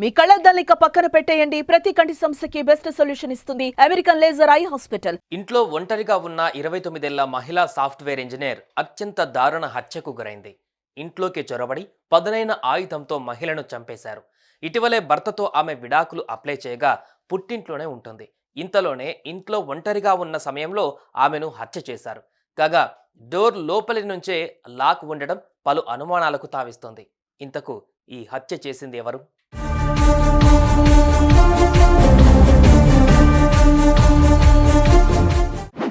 మీ కళ్ళద్దాలిక పక్కన పెట్టేయండి. ప్రతి కంటి సమస్యకి బెస్ట్ సొల్యూషన్ ఇస్తుంది. American laser eye hospital. ఇంట్లో ఒంటరిగా ఉన్న ఇరవై తొమ్మిదేళ్ళ మహిళా సాఫ్ట్వేర్ ఇంజనీర్ అత్యంత దారుణ హత్యకు గురైంది. ఇంట్లోకి చొరబడి పదునైన ఆయుధంతో మహిళను చంపేశారు. ఇటీవలే భర్తతో ఆమె విడాకులు అప్లై చేయగా పుట్టింట్లోనే ఉంటుంది. ఇంతలోనే ఇంట్లో ఒంటరిగా ఉన్న సమయంలో ఆమెను హత్య చేశారు. కాగా డోర్ లోపలి నుంచే లాక్ ఉండడం పలు అనుమానాలకు తావిస్తోంది. ఇంతకు ఈ హత్య చేసింది ఎవరు?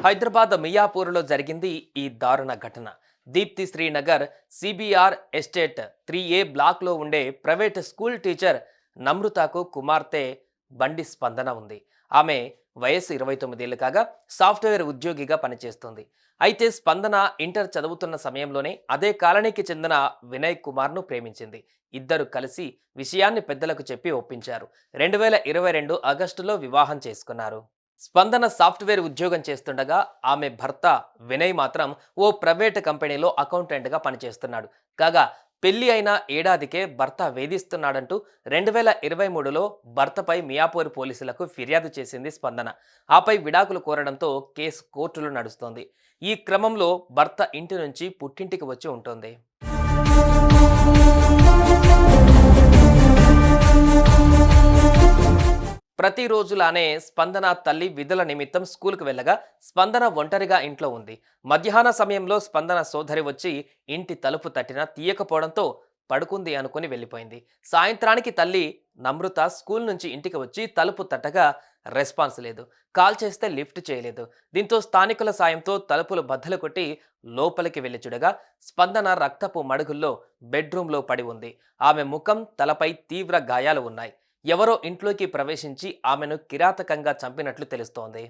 హైదరాబాద్ మియాపూర్లో జరిగింది ఈ దారుణ ఘటన. Deepti Srinagar CBR estate three A బ్లాక్లో ఉండే ప్రైవేట్ స్కూల్ టీచర్ నమ్రతకు కుమార్తె బండి స్పందన ఉంది. ఆమె వయసు ఇరవై తొమ్మిదేళ్ళు కాగా సాఫ్ట్వేర్ ఉద్యోగిగా పనిచేస్తుంది. అయితే స్పందన ఇంటర్ చదువుతున్న సమయంలోనే అదే కాలనీకి చెందిన వినయ్ కుమార్ను ప్రేమించింది. ఇద్దరు కలిసి విషయాన్ని పెద్దలకు చెప్పి ఒప్పించారు. రెండు వేల ఇరవై రెండు ఆగస్టులో వివాహం చేసుకున్నారు. స్పందన సాఫ్ట్వేర్ ఉద్యోగం చేస్తుండగా ఆమె భర్త వినయ్ మాత్రం ఓ ప్రైవేట్ కంపెనీలో అకౌంటెంట్గా పనిచేస్తున్నాడు. కాగా పెళ్ళి అయిన ఏడాదికే భర్త వేధిస్తున్నాడంటూ రెండు వేల ఇరవై మూడులో భర్తపై మియాపూర్ పోలీసులకు ఫిర్యాదు చేసింది స్పందన. ఆపై విడాకులు కోరడంతో కేసు కోర్టులో నడుస్తోంది. ఈ క్రమంలో భర్త ఇంటి నుంచి పుట్టింటికి వచ్చి ఉంటుంది. ప్రతిరోజులానే స్పందన తల్లి విధుల నిమిత్తం స్కూల్కి వెళ్ళగా స్పందన ఒంటరిగా ఇంట్లో ఉంది. మధ్యాహ్న సమయంలో స్పందన సోదరి వచ్చి ఇంటి తలుపు తట్టినా తీయకపోవడంతో పడుకుంది అనుకుని వెళ్ళిపోయింది. సాయంత్రానికి తల్లి నమృత స్కూల్ నుంచి ఇంటికి వచ్చి తలుపు తట్టగా రెస్పాన్స్ లేదు. కాల్ చేస్తే లిఫ్ట్ చేయలేదు. దీంతో స్థానికుల సాయంతో తలుపులు బద్దలు కొట్టి లోపలికి వెళ్ళి చూడగా స్పందన రక్తపు మడుగుల్లో బెడ్రూమ్లో పడి ఉంది. ఆమె ముఖం తలపై తీవ్ర గాయాలు ఉన్నాయి. ఎవరో ఇంట్లోకి ప్రవేశించి ఆమెను కిరాతకంగా చంపినట్లు తెలుస్తోంది.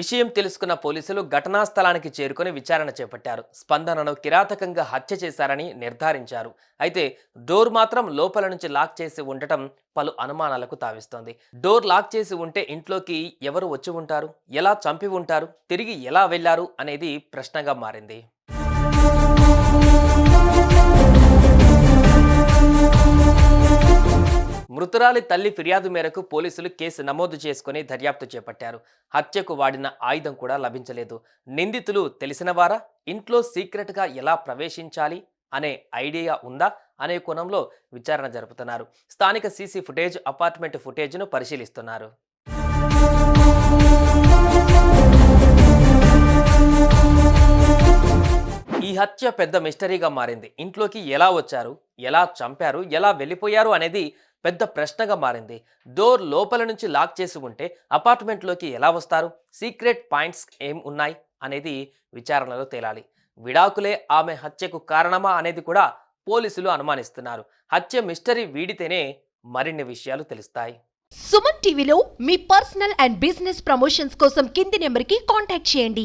విషయం తెలుసుకున్న పోలీసులు ఘటనా స్థలానికి చేరుకొని విచారణ చేపట్టారు. స్పందనను కిరాతకంగా హత్య చేశారని నిర్ధారించారు. అయితే డోర్ మాత్రం లోపల నుంచి లాక్ చేసి ఉండటం పలు అనుమానాలకు తావిస్తోంది. డోర్ లాక్ చేసి ఉంటే ఇంట్లోకి ఎవరు వచ్చి ఉంటారు? ఎలా చంపి ఉంటారు? తిరిగి ఎలా వెళ్ళారు అనేది ప్రశ్నగా మారింది. మృతురాలి తల్లి ఫిర్యాదు మేరకు పోలీసులు కేసు నమోదు చేసుకుని దర్యాప్తు చేపట్టారు. హత్యకు వాడిన ఆయుధం కూడా లభించలేదు. నిందితులు తెలిసినవారా? ఇంట్లో సీక్రెట్గా ఎలా ప్రవేశించాలి? అనే ఐడియా ఉందా? అనే కోణంలో విచారణ జరుపుతున్నారు. స్థానిక సీసీ ఫుటేజ్ అపార్ట్మెంట్ ఫుటేజ్ను పరిశీలిస్తున్నారు. హత్య పెద్ద మిస్టరీగా మారింది. ఇంట్లోకి ఎలా వచ్చారు? ఎలా చంపారు? ఎలా వెళ్ళిపోయారు అనేది పెద్ద ప్రశ్నగా మారింది. డోర్ లోపల నుంచి లాక్ చేసి ఉంటే అపార్ట్మెంట్లోకి ఎలా వస్తారు? సీక్రెట్ పాయింట్స్ ఏం ఉన్నాయి? అనేది విచారణలో తేలాలి. విడాకులే ఆమె హత్యకు కారణమా అనేది కూడా పోలీసులు అనుమానిస్తున్నారు. హత్య మిస్టరీ వీడితేనే మరిన్ని విషయాలు తెలుస్తాయి. సుమన్ టీవీలో మీ పర్సనల్ అండ్ బిజినెస్ ప్రమోషన్స్ కోసం కింది నెంబర్కి కాంటాక్ట్ చేయండి.